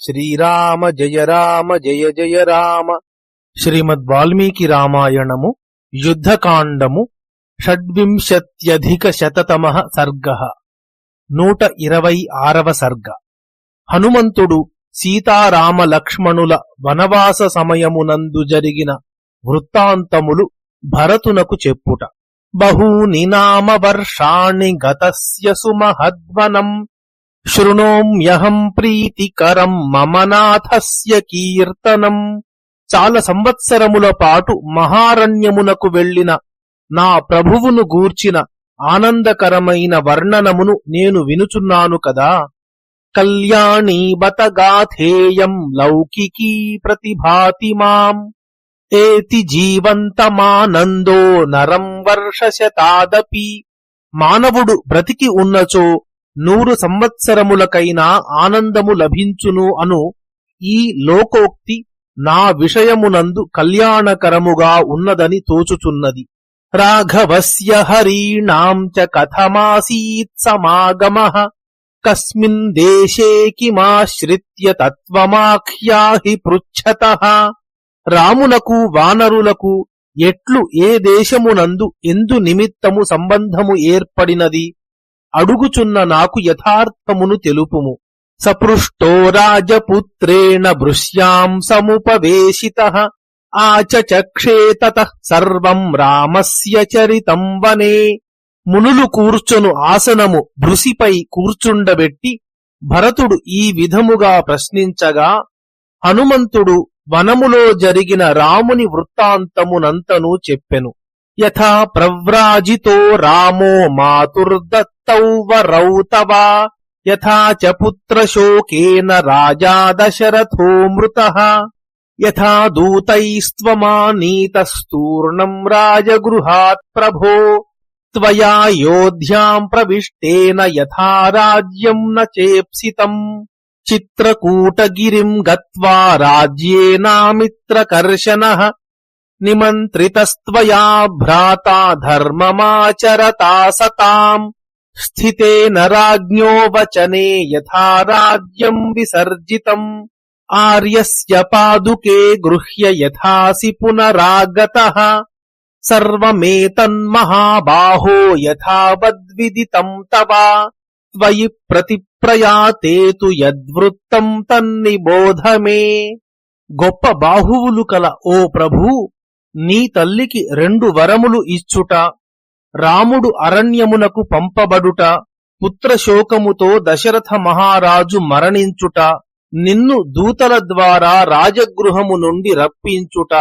శ్రీరామ జయ రామ జయ జయ రామ. శ్రీమద్ వాల్మీకి రామాయణము యుద్ధకాండము షడ్వింశత్యధిక శతతమ సర్గ. నూట ఇరవై ఆరవ సర్గ. హనుమంతుడు సీతారామ లక్ష్మణుల వనవాస సమయమునందు జరిగిన వృత్తాంతములు భరతునకు చెప్పుట. బహూని నామ వర్షాణి గతస్య సుమహద్వనం. శృణోమ్యహం ప్రీతికరం మమ నాథస్య కీర్తనం. చాలా సంవత్సరముల పాటు మహారణ్యమునకు వెళ్ళిన నా ప్రభువును గూర్చిన ఆనందకరమైన వర్ణనమును నేను వినుచున్నాను కదా. కళ్యాణీ బతగాథేయం లౌకికీ ప్రతిభాతి మాం. ఏతి జీవంతమానందో నరం వర్షశతాదపి. మానవుడు బ్రతికి ఉన్నచో నూరు సంవత్సరములకైనా ఆనందము లభించును అను ఈ లోకోక్తి నా విషయమునందు కళ్యాణకరముగా ఉన్నదని తోచుచున్నది. రాఘవస్య హరీణాం చ కథమాసీత్ సమాగమ. కస్మిన్ దేశే కిమాశ్రిత్య తత్వమాఖ్యాహి పృచ్ఛత. రామునకు వానరులకు ఎట్లు ఏ దేశమునందు ఎందు నిమిత్తము సంబంధము ఏర్పడినది? అడుగుచున్న నాకు యథార్థమును తెలుపుము. సపృష్టో రాజపుత్రేణ భృశ్యాం సముపవేశిత. ఆచచక్షే తత సర్వం రామస్య చరితం వనే. మునులు కూర్చొను ఆసనము భృసిపై కూర్చుండబెట్టి భరతుడు ఈ విధముగా ప్రశ్నించగా హనుమంతుడు వనములో జరిగిన రాముని వృత్తాంతమునంతనూ చెప్పెను. యథా ప్రవ్రాజితో రామో మాతుర్దత్తౌ వరౌ తవ. యథా చ పుత్రశోకేన రాజా దశరథో మృత. యథా దూతైస్త్వమానీతస్తూర్ణం రాజగృహాత్ ప్రభో. త్వయా యోధ్యాం ప్రవిష్టేన యథా రాజ్యం న చేప్సితం. చిత్రకూటగిరిం గత్వా రాజ్యేనామిత్రకర్షణ నిమంత్రితస్త్వయా భ్రాత ధర్మమాచరతా సతాం స్థితే నరాజ్ఞో వచనే యథా రాజ్యం విసర్జితం ఆర్యస్య పాదుకే గృహ్య యథాసి పునరాగత సర్వమేతన్మహాబాహో యథావద్విదితం తవ త్వయి ప్రతిప్రయాతే తు యద్వృత్తం తన్నిబోధ మే గొప్ప బాహువులు కల ఓ ప్రభూ నీ తల్లికి రెండు వరములు ఇచ్చుట రాముడు అరణ్యమునకు పంపబడుట పుత్రశోకముతో దశరథ మహారాజు మరణించుట నిన్ను దూతల ద్వారా రాజగృహము నుండి రప్పించుట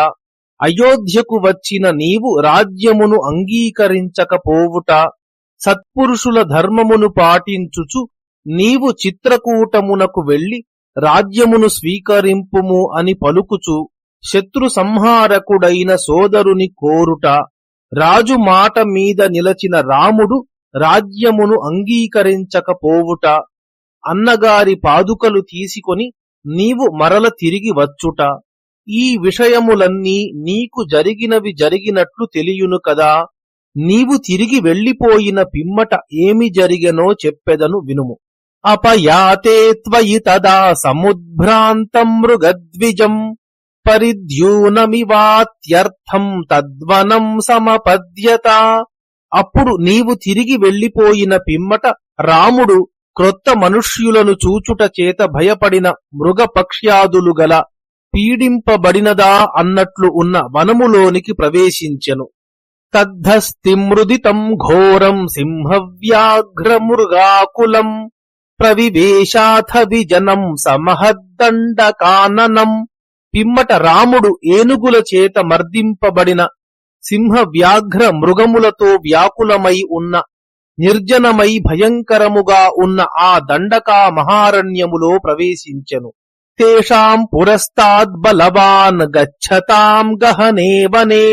అయోధ్యకు వచ్చిన నీవు రాజ్యమును అంగీకరించకపోవుట సత్పురుషుల ధర్మమును పాటించుచు నీవు చిత్రకూటమునకు వెళ్ళి రాజ్యమును స్వీకరింపుము అని పలుకుచు. శత్రు సంహారకుడైన సోదరుని కోరుట రాజు మాట మీద నిలచిన రాముడు రాజ్యమును అంగీకరించకపోవుట అన్నగారి పాదుకలు తీసుకొని నీవు మరల తిరిగి వచ్చుట. ఈ విషయములన్నీ నీకు జరిగినవి జరిగినట్లు తెలియును కదా. నీవు తిరిగి వెళ్ళిపోయిన పిమ్మట ఏమి జరిగెనో చెప్పెదను వినుము. అపయాతే త్వయి తదా సముద్భ్రాంతం మృగద్విజం. పరిద్యూనమివాత్యర్థం తద్వనం సమపద్యత. అప్పుడు నీవు తిరిగి వెళ్ళిపోయిన పిమ్మట రాముడు క్రొత్త మనుష్యులను చూచుట చేత భయపడిన మృగపక్ష్యాదులు గల పీడింపబడినదా అన్నట్లు ఉన్న వనములోనికి ప్రవేశించెను. తద్ధస్తిమృదితం ఘోరం సింహవ్యాఘ్రమృగాకులం ప్రవివేశాథ విజనం సమహద్దండకాననం పిమ్మట రాముడు ఏనుగుల చేత మర్దింపబడిన సింహ వ్యాఘ్ర మృగములతో వ్యాకులమై ఉన్న నిర్జనమై భయంకరముగా ఉన్న ఆ దండకా మహారణ్యములో ప్రవేశించెను. తేషాం పురస్తాద్ బలవాన్ గచ్చతాం గహనే వనే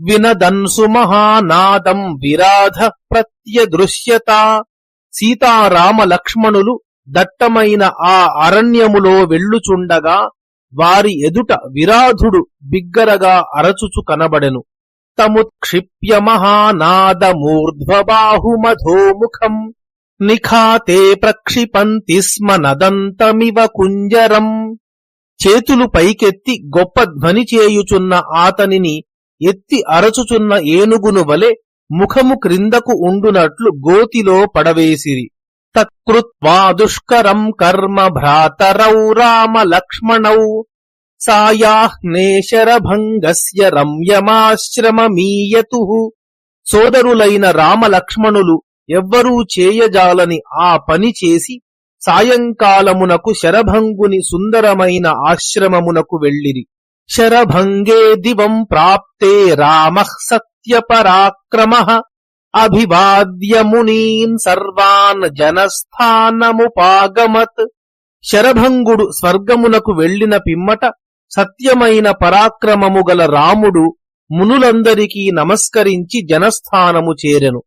వినదన్సు మహానాదం విరాధ ప్రత్యదృశ్యత. సీతారామ లక్ష్మణులు దట్టమైన ఆ అరణ్యములో వెళ్ళుచుండగా వారి ఎదుట విరాధుడు బిగ్గరగా అరచుచు కనబడెను. తముత్క్షిప్య మహానాదమూర్ధ్వబాహుమధోముఖం. నిఖాతే ప్రక్షిపంతి స్మ నదంతమివ కుంజరం. చేతులు పైకెత్తి గొప్ప ధ్వని చేయుచున్న ఆతనిని ఎత్తి అరచుచున్న ఏనుగును వలె ముఖము క్రిందకు ఉండునట్లు గోతిలో పడవేసిరి. తత్కృత్వా దుష్కరం కర్మ భ్రాతరౌ రామ లక్ష్మణౌ సాయాహ్నేశరభంగస్య రమ్యమాశ్రమమీయతు. సోదరులైన రామలక్ష్మణులు ఎవ్వరూ చేయజాలని ఆ పని చేసి సాయంకాలమునకు శరభంగుని సుందరమైన ఆశ్రమమునకు వెళ్ళిరి. శరభంగే దివం ప్రాప్తే రామ సత్యపరాక్రమ. అభివాద్య మునీన్ సర్వాన్ జనస్థానముపాగమత్. శరభంగుడు స్వర్గమునకు వెళ్ళిన పిమ్మట సత్యమైన పరాక్రమము గల రాముడు మునులందరికీ నమస్కరించి జనస్థానము చేరెను.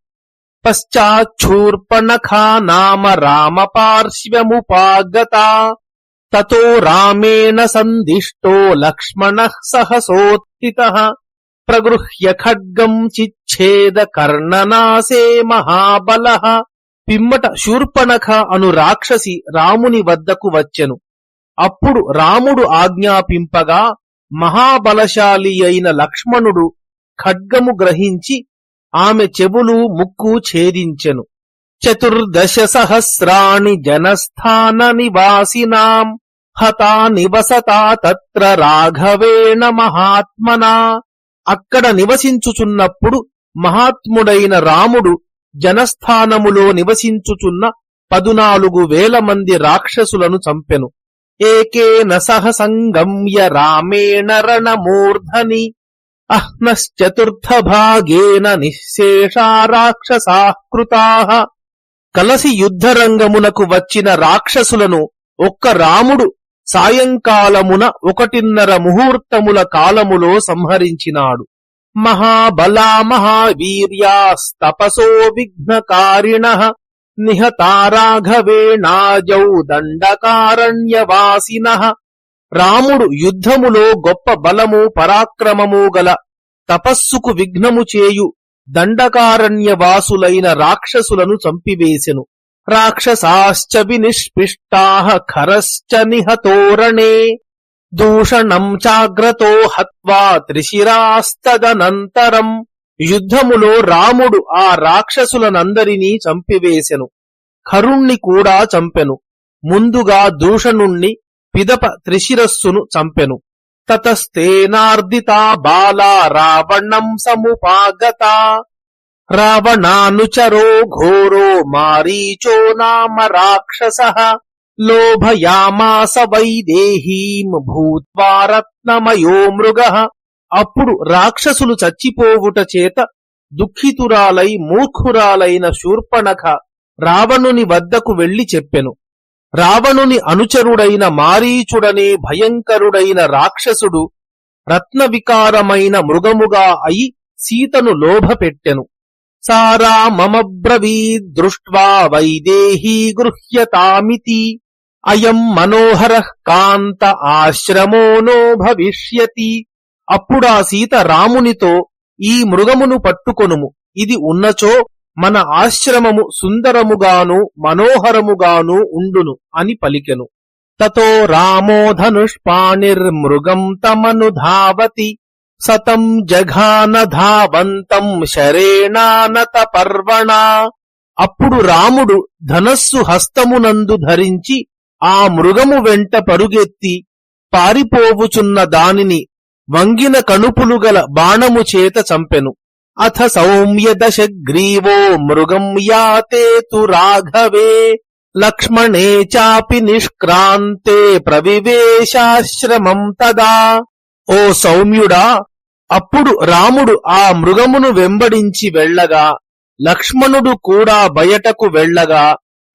పశ్చాచ్చూర్పణఖా నామ రామ పార్శ్వముపాగత తతో రామేణ సందిష్టో లక్ష్మణ సహసోత్థిత ప్రగృహ్య ఖడ్గం చిచ్ఛేద కర్ణనాసే మహాబల. పిమ్మట శూర్పణఖ అను రాక్షసి రాముని వద్దకు వచ్చెను. అప్పుడు రాముడు ఆజ్ఞాపింపగా మహాబలశాలి అయిన లక్ష్మణుడు ఖడ్గము గ్రహించి ఆమె చెవులు ముక్కు ఛేదించెను. చతుర్దశ సహస్రాణి జనస్థాన నివాసినాం. హతా నివసతా తత్ర రాఘవేణ మహాత్మనా. అక్కడ నివసించుచున్నప్పుడు మహాత్ముడైన రాముడు జనస్థానములో నివసించుచున్న పదునాలుగు వేల మంది రాక్షసులను చంపెను. ఏకేన సహ సంగమ్య రామేణ రణమూర్ధని అహ్నశ్చతుర్థ భాగేన నిశేషా రాక్షసాకృతా. కలసి యుద్ధరంగమునకు వచ్చిన రాక్షసులను ఒక్క రాముడు సాయంకాలమున ఒకటిన్నర ముహూర్తముల కాలములో సంహరించినాడు. మహాబలా మహావీర్యాస్తపసో విఘ్నకారిణ నిహతారాఘవేణాజౌ దండకారణ్యవాసిన. రాముడు యుద్ధములో గొప్ప బలము పరాక్రమము గల తపస్సుకు విఘ్నము చేయు దండకారణ్యవాసులైన రాక్షసులను చంపివేసెను. రాక్షసాశ్చ వినిష్పిష్టా ఖరశ్చ నిహతోరణే దూషణం చాగ్రతో హత్వా త్రిశిరాస్తదనంతరం యుద్ధములో రాముడు ఆ రాక్షసులనందరినీ చంపివేశెను ఖరుణ్ణి కూడా చంపెను ముందుగా దూషణుణ్ణి పిదప త్రిశిరస్సును చంపెను తతస్తేనార్దితా బాలా రావణం సముపాగత రావణానుచరో ఘోరో మారీచో నామ రాక్షస లోభయామాస వైదేహీం భూత్వా రత్నమయో మృగ అప్పుడు రాక్షసులు చచ్చిపోవుట చేత దుఃఖితురాలై మూర్ఖురాలైన శూర్పణఖ రావణుని వద్దకు వెళ్ళి చెప్పెను. రావణుని అనుచరుడైన మారీచుడనే భయంకరుడైన రాక్షసుడు రత్నవికారమైన మృగముగా అయి సీతను లోభపెట్టెను. సారా మమబ్రవీదృష్ట్వా వైదేహీ గృహ్యతామితి అయం మనోహర కాంత ఆశ్రమోనో భవిష్యతి అప్పుడా సీత రామునితో ఈ మృగమును పట్టుకొనుము. ఇది ఉన్నచో మన ఆశ్రమము సుందరముగాను మనోహరముగాను ఉండును అని పలికెను. తతో రామో ధనుష్పాణిర్మృగం తమనుధావతి సతం జఘాన ధావంతం శరేణానత పర్వణ అప్పుడు రాముడు ధనస్సు హస్తమునందు ధరించి ఆ మృగము వెంట పరుగెత్తి పారిపోవుచున్న దానిని వంగిన కణుపులు గల బాణము చేత చంపెను. అథ సౌమ్య దశగ్రీవో మృగం యాతే తు రాఘవే. లక్ష్మణే చాపి నిష్క్రాంతే ప్రవివేశాశ్రమం తదా. ఓ సౌమ్యుడా అప్పుడు రాముడు ఆ మృగమును వెంబడించి వెళ్ళగా లక్ష్మణుడు కూడా బయటకు వెళ్ళగా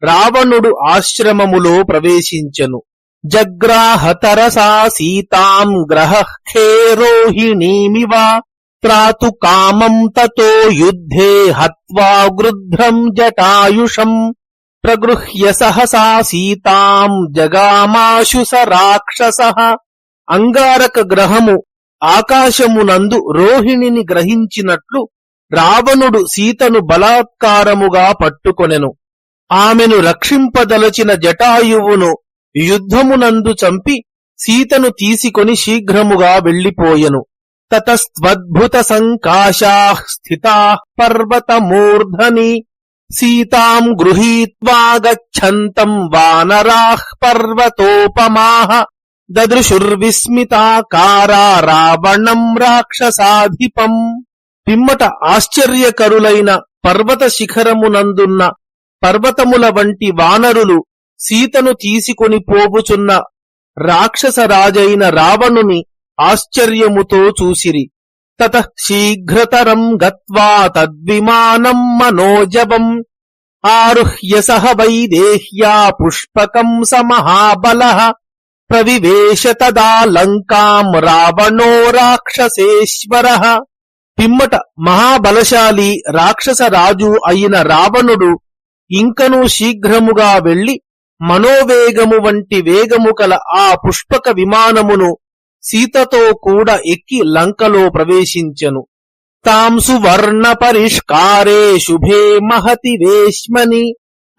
రావణుడు ఆశ్రమములో ప్రవేశించెను. జగ్రాహతరసా సీతాం గ్రహే రోహిణీమివ త్రాతు కామం తతో యుద్ధే హత్వా గృధ్రం జటాయుషం ప్రగృహ్య సహసా సీతాం జగామాశు స రాక్షస. అంగారక గ్రహము ఆకాశమునందు రోహిణిని గ్రహించినట్లు రావణుడు సీతను బలాత్కారముగా పట్టుకొనెను. ఆమెను రక్షింపదలచిన జటాయువును యుద్ధమునందు చంపి సీతను తీసుకొని శీఘ్రముగా వెళ్ళిపోయెను తతస్త్వద్భుత సంకాశా స్థితా పర్వతమూర్ధని సీతాం గృహీత్వా గచ్చంతం వానరాః పర్వతోపమాః దదృశుర్విస్మితాకారా రావణం రాక్షసాధిపం. పిమ్మట ఆశ్చర్యకరులైన పర్వత శిఖరమునందున్న పర్వతముల వంటి వానరులు సీతను తీసుకొని పోవుచున్న రాక్షసరాజైన రావణుని ఆశ్చర్యముతో చూసిరి. తత శీఘ్రతరం గత్వా తద్విమానం మనోజవం. ఆరుహ్య సహ వైదేహ్యా పుష్పకం సమహాబల. ప్రవివేశ తదా లంకాం రావణో రాక్షసేశ్వర. పిమ్మట మహాబలశాలి రాక్షస రాజు అయిన రావణుడు ఇంకనూ శీఘ్రముగా వెళ్ళి మనోవేగము వంటి వేగము కల ఆ పుష్పక విమానమును సీతతో కూడా ఎక్కి లంకలో ప్రవేశించెను. తాం సువర్ణ పరిష్కారే శుభే మహతి వేష్మని.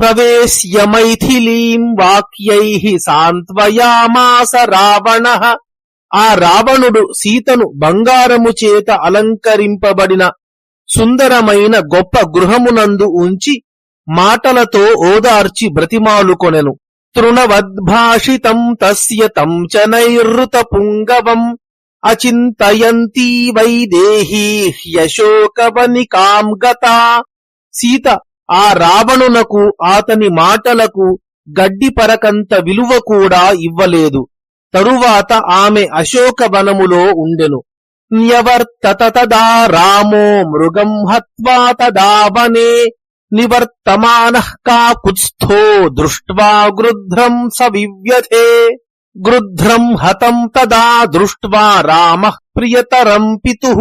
ప్రవేశ్య మైథిలీం వాక్యై సాంత్వయామాస రావణ. ఆ రావణుడు సీతను బంగారము చేత అలంకరింపబడిన సుందరమైన గొప్ప గృహమునందు ఉంచి మాటలతో ఓదార్చి బ్రతిమాలుకొనెను తృణవద్భాషితం తస్య తం చ నైరుత పుంగవం అచింతయంతీ వైదేహీ హ్యశోకవనికాం గత. సీత ఆ రావణునకు అతని మాటలకు గడ్డి పరకంత విలువ కూడా ఇవ్వలేదు. తరువాత ఆమె అశోకవనములో ఉండెను. న్యవర్తతదా రామో మృగం హత్వా తదా వనే నివర్తమానః కాకుత్స్థో దృష్ట్వా గృధ్రం స వివ్యథే గృధ్రం హతం తదా దృష్ట్వా రామ ప్రియతరం పితు.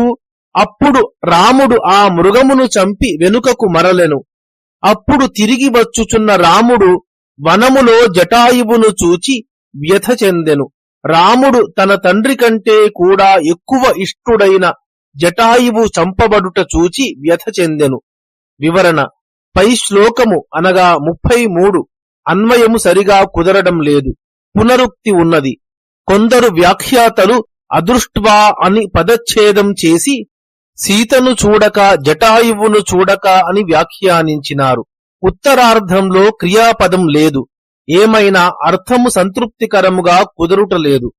అప్పుడు రాముడు ఆ మృగమును చంపి వెనుకకు మరలెను. అప్పుడు తిరిగి వచ్చుచున్న రాముడు వనములో జటాయువును చూచి వ్యథ చెందెను. రాముడు తన తండ్రి కంటే కూడా ఎక్కువ ఇష్టుడైన జటాయువు చంపబడుట చూచి వ్యథ చెందెను. వివరణ పై శ్లోకము అనగా ముప్పై మూడు అన్వయము సరిగా కుదరడం లేదు పునరుక్తి ఉన్నది. కొందరు వ్యాఖ్యాతలు అదృష్ట్వా అని పదచ్ఛేదం చేసి సీతను చూడక జటాయువును చూడక అని వ్యాఖ్యానించినారు. ఉత్తరార్ధంలో క్రియాపదం లేదు. ఏమైనా అర్థము సంతృప్తికరముగా కుదరుటలేదు.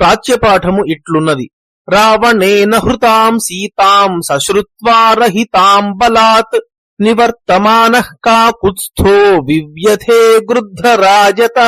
ప్రాచ్యపాఠము ఇట్లున్నది. రావణేన హృతాం సీతాం సశ్రుత్వారహితాం బలాత్ నివర్తమాన కాకుత్స్థో వివ్యథే గృద్ధరాజత.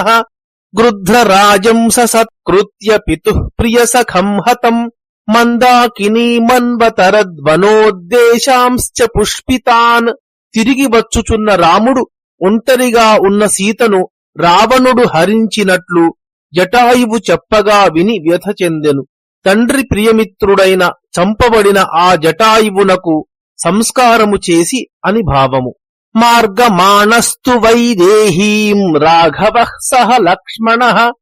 గృద్ధరాజం సత్కృత్య పితు ప్రియసఖం హతం మందాకినీ మన్వతరద్వనోద్దేశాంశ్చ పుష్పితాన్. తిరిగి వచ్చుచున్న రాముడు ఒంటరిగా ఉన్న సీతను రావణుడు హరించినట్లు జటాయువు చెప్పగా విని వ్యథ చెందెను. తండ్రి ప్రియమిత్రుడైన చంపబడిన ఆ జటాయువునకు సంస్కారము చేసి అని భావము. మార్గమాణస్తు వైదేహీం రాఘవ సహ లక్ష్మణ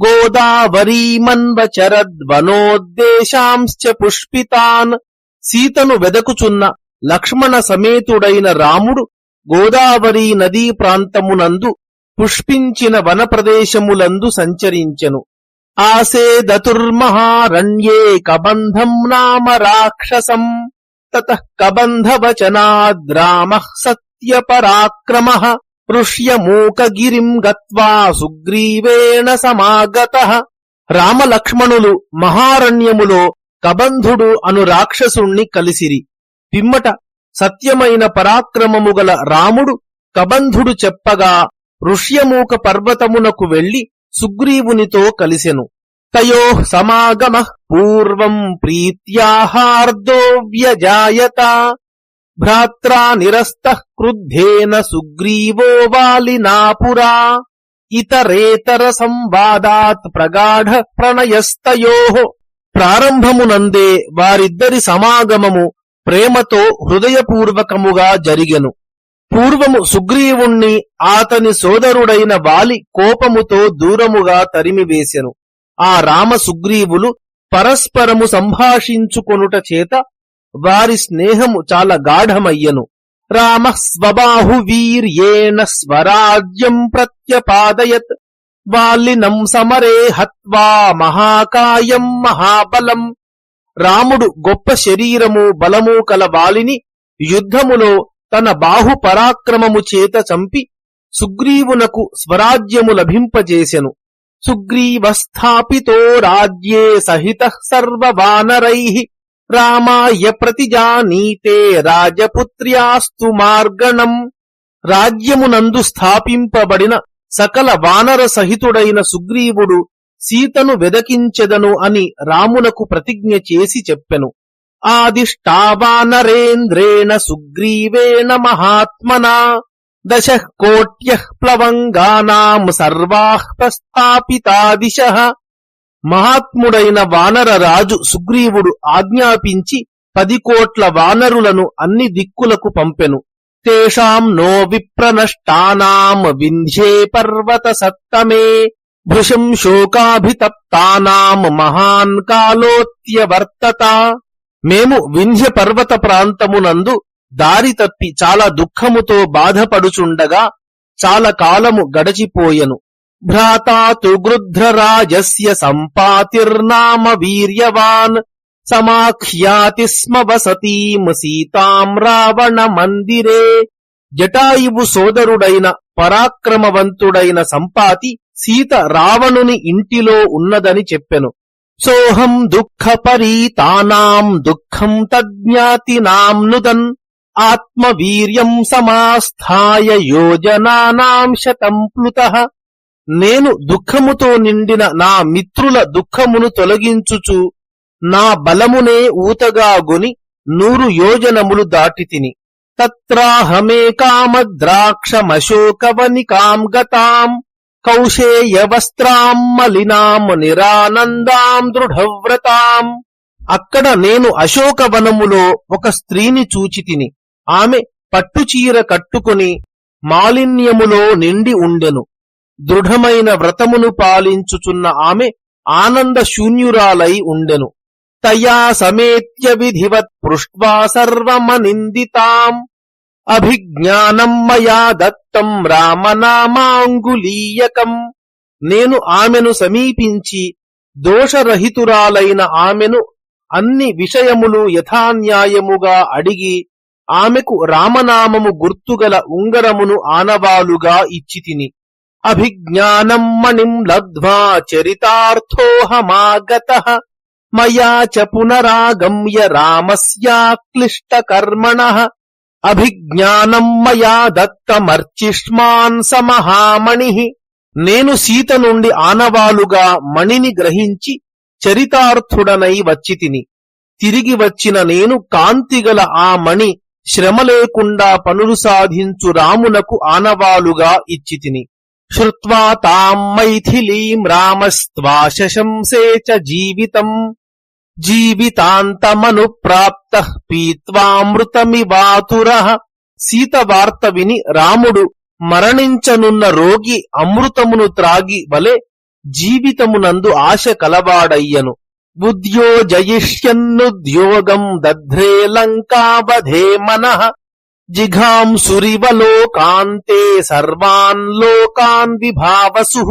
గోదావరీమన్వచరద్వనోద్దేశాంశ్చ పుష్పితాన్. సీతను వెదకుచున్న లక్ష్మణ సమేతుడైన రాముడు గోదావరి నదీ ప్రాంతమునందు పుష్పించిన వన ప్రదేశములందు సంచరించెను ఆసేదతుర్మహారణ్యే కబంధం నామ రాక్షసం. తత కబంధవచనాద్రామ సత్యపరాక్రమ. ఋష్యమూకగిరిం గత్వా సుగ్రీవేణ సమాగత. రామలక్ష్మణులు మహారణ్యములో కబంధుడు అను రాక్షసుణ్ణి కలిసిరి. పిమ్మట సత్యమైన పరాక్రమము గల రాముడు కబంధుడు చెప్పగా ఋష్యమూక పర్వతమునకు వెళ్ళి సుగ్రీవునితో కలిసెను. తయో సమాగమ పూర్వం ప్రీత్యాహార్దో వ్యజాయత. భ్రాత్రా నిరస్త క్రుద్ధేన సుగ్రీవో వాలినాపురా ఇతరేతర సంవాదాత్ ప్రగాఢ ప్రణయస్తయో ప్రారంభమునందే వారిద్దరి సమాగమము ప్రేమతో హృదయపూర్వకముగా జరిగెను పూర్వము సుగ్రీవుణ్ణి ఆతని సోదరుడైన వాలి కోపముతో దూరముగా తరిమివేశెను ఆ రామ సుగ్రీవులు పరస్పరము సంభాషించుకొనుట చేత వారి స్నేహము చాలా గాఢమయ్యను. రామ స్వబాహు వీర్యేణ స్వరాజ్యం ప్రత్యపాదయత్. వాలినం సమరే హత్వా మహాకాయం మహాబలం. రాముడు గొప్ప శరీరము బలము కల వాలిని యుద్ధములో తన బాహు పరాక్రమము చేత చంపి సుగ్రీవునకు స్వరాజ్యము లభింపజేసెను. సుగ్రీవస్థాపితో రాజ్యే సహిత సర్వవానరై. రామాయ ప్రతిజానీతే రాజపుత్ర్యాస్తు మార్గణం. రాజ్యమునందు స్థాపింపబడిన సకల వానర సహితుడైన సుగ్రీవుడు సీతను వెదకించెదను అని రామునకు ప్రతిజ్ఞ చేసి చెప్పెను. ఆదిష్టావానరేంద్రేణ సుగ్రీవేణ మహాత్మనా. దశ కోట్య ప్లవంగానాం సర్వాః ప్రస్థాపితా దిశ మహాత్ముడైన వానర రాజు సుగ్రీవుడు ఆజ్ఞాపించి పది కోట్ల వానరులను అన్ని దిక్కులకు పంపెను. తేషాం నో విప్రనష్టానాం వింధ్యే పర్వత సత్తమే భృశం శోకాభితప్తానాం మహాన్ కాలోత్యవర్తత. మేము వింధ్య పర్వత ప్రాంతమునందు దారి తప్పి చాలా దుఃఖముతో బాధపడుచుండగా చాలా కాలము గడచిపోయెను. భ్రాతాతు గృధ్రరాజస్య సంపాతిర్నామ వీర్యవాన్ సమాఖ్యాతి స్మ వసతీం సీతాం రావణ మందిరే. జటాయువు సోదరుడైన పరాక్రమవంతుడైన సంపాతి సీత రావణుని ఇంటిలో ఉన్నదని చెప్పెను. సోహం దుఃఖ పరీతానాం దుఃఖం తజ్ఞాతి నుదన్ ఆత్మవీర్యం సమాస్థాయ యోజనానాం శతం ప్లుతః నేను దుఃఖముతో నిండిన నా మిత్రుల దుఃఖమును తొలగించుచు నా బలమునే ఊతగాగొని నూరు యోజనములు దాటి తిని. తత్రాహమేకామద్రాక్షమశోకవనికాం గతాం కౌశేయవస్త్రాం మలినాం నిరానందాం దృఢవ్రతాం. అక్కడ నేను అశోకవనములో ఒక స్త్రీని చూచితిని ఆమె పట్టుచీర కట్టుకుని మాలిన్యములో నిండి ఉండెను. దృఢమైన వ్రతమును పాలించుచున్న ఆమె ఆనంద శూన్యురాలై ఉండెను. తయా సమేత్య విధివత్ పృష్ట్వా సర్వమనిందితాం. అభిజ్ఞానం మయా దత్తం రామనామాంగులీయకం. నేను ఆమెను సమీపించి దోషరహితురాలైన ఆమెను అన్ని విషయములు యథాన్యాయముగా అడిగి ఆమెకు రామనామము గుర్తుగల ఉంగరమును ఆనవాలుగా ఇచ్చితిని. అభిజ్ఞానం మణిం లబ్ధ్వా చరితార్థోహమాగత. మయా చ పునరాగమ్య రామస్యాక్లిష్టకర్మణ. అభిజ్ఞానం మయా దత్తమర్చిష్మాన్ సమహామణి. నేను సీత నుండి ఆనవాలుగా మణిని గ్రహించి చరితార్థుడనై వచ్చి తిని తిరిగి వచ్చిన నేను కాంతిగల ఆ మణి శ్రమ లేకుండా పనులు సాధించు రామునకు ఆనవాలుగా ఇచ్చి తిని శ్రుత్వా తాం మైథిలీం రామస్త్వా శశంసే చ జీవితం జీవితాంతమను ప్రాప్త పీత్వామృతమివాతుర సీత వార్త విని రాముడు మరణించనున్న రోగి అమృతమును త్రాగి వలె జీవితమునందు ఆశ కలవాడయ్యను బుద్ధ్యో జయిష్యన్నుద్యోగం దధ్రే లంకావధే మన జిఘాంసురివలోకాంతే సర్వాన్ లోకాన్ విభావసు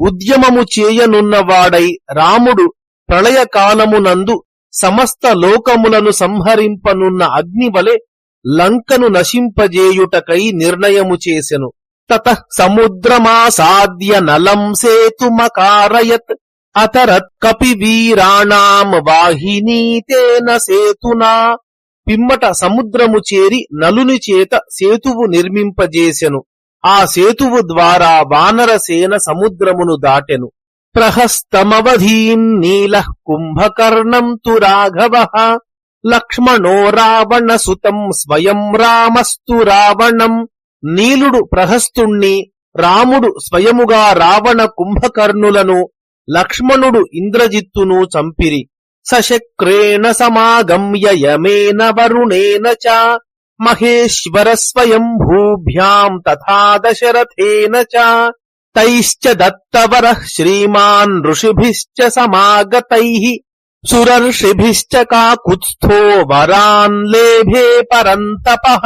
ఉద్యమము చేయనున్నవాడై రాముడు ప్రళయకాలమునందు సమస్త లోకములను సంహరింపనున్న అగ్నివలె లంకను నశింపజేయుటకై నిర్ణయము చేసెను తత సముద్రమాసాద్య నలం సేతుమకారయత్ అతరత్ కపి వీరాణాం వాహినీతేన సేతునా పిమ్మట సముద్రము చేరి నలుని చేత సేతువు నిర్మింపజేసెను. ఆ సేతువు ద్వారా వానరసేన సముద్రమును దాటెను. ప్రహస్తమవధీం నీల కుంభకర్ణం తు రాఘవ. లక్ష్మణో రావణ సుతం స్వయం రామస్తు రావణం. నీలుడు ప్రహస్తుణ్ణి రాముడు స్వయముగా రావణ కుంభకర్ణులను లక్ష్మణుడు ఇంద్రజిత్తును చంపిరి. సశక్రేణ సమాగమ్య యమేన వరుణేన చ. మహేశ్వర స్వయం భూభ్యాం తథా దశరథేన చ. తైశ్చ దత్తవర శ్రీమాన్ ఋషిభిశ్చ సమాగతైః సురర్షిభిశ్చ కాకుత్స్థో వరాన్ లేభే పరంతపః.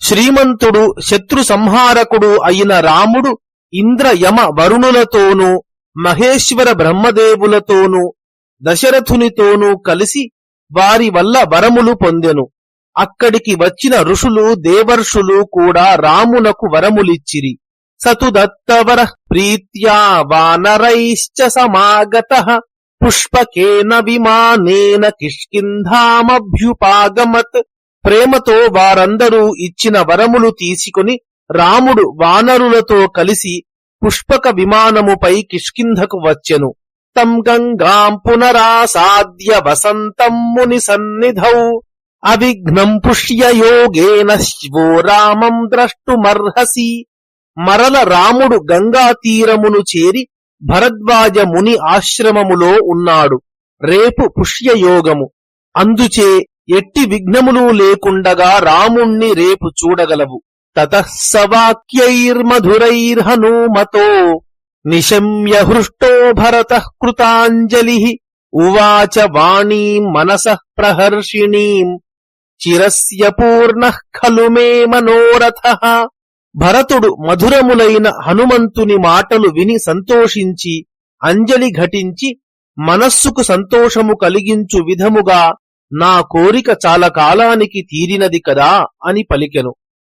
శ్రీమంతుడు శత్రు సంహారకుడు అయిన రాముడు ఇంద్ర యమ వరుణులతోనూ మహేశ్వర బ్రహ్మదేవులతోనూ దశరథునితోనూ కలిసి వారి వల్ల వరములు పొందెను. అక్కడికి వచ్చిన ఋషులు దేవర్షులు కూడా రామునకు వరములిచ్చిరి. సతు దత్తవర ప్రీత్యా వానరైశ్చ సమాగత పుష్పకేన విమానేన కిష్కింధామభ్యుపాగమత్. ప్రేమతో వారందరూ ఇచ్చిన వరములు తీసుకుని రాముడు వానరులతో కలిసి పుష్పక విమానముపై కిష్కింధకు వచ్చెను. తం గంగాం పునరాసాద్య వసంతం ముని సన్నిధౌ. అవిఘ్నం పుష్యయోగేన శివో రామం ద్రష్టుమర్హసి. మరల రాముడు గంగా తీరమును చేరి భరద్వాజ ముని ఆశ్రమములో ఉన్నాడు. రేపు పుష్యయోగము అందుచే ఎట్టి విఘ్నములు లేకుండగా రాముణ్ణి రేపు చూడగలవు. తతస్సవాక్యైర్మధురైర్హనూమతో నిశమ్య హృష్టో భరత కృతాంజలి ఉవాచ వాణీం మనస ప్రహర్షిణీం. చిరస్య పూర్ణ ఖలు మే మనోరథ. భరతుడు మధురములైన హనుమంతుని మాటలు విని సంతోషించి అంజలి ఘటించి మనస్సుకు సంతోషము కలిగించు విధముగా నా కోరిక చాలా కాలానికి తీరినది కదా అని పలికెను.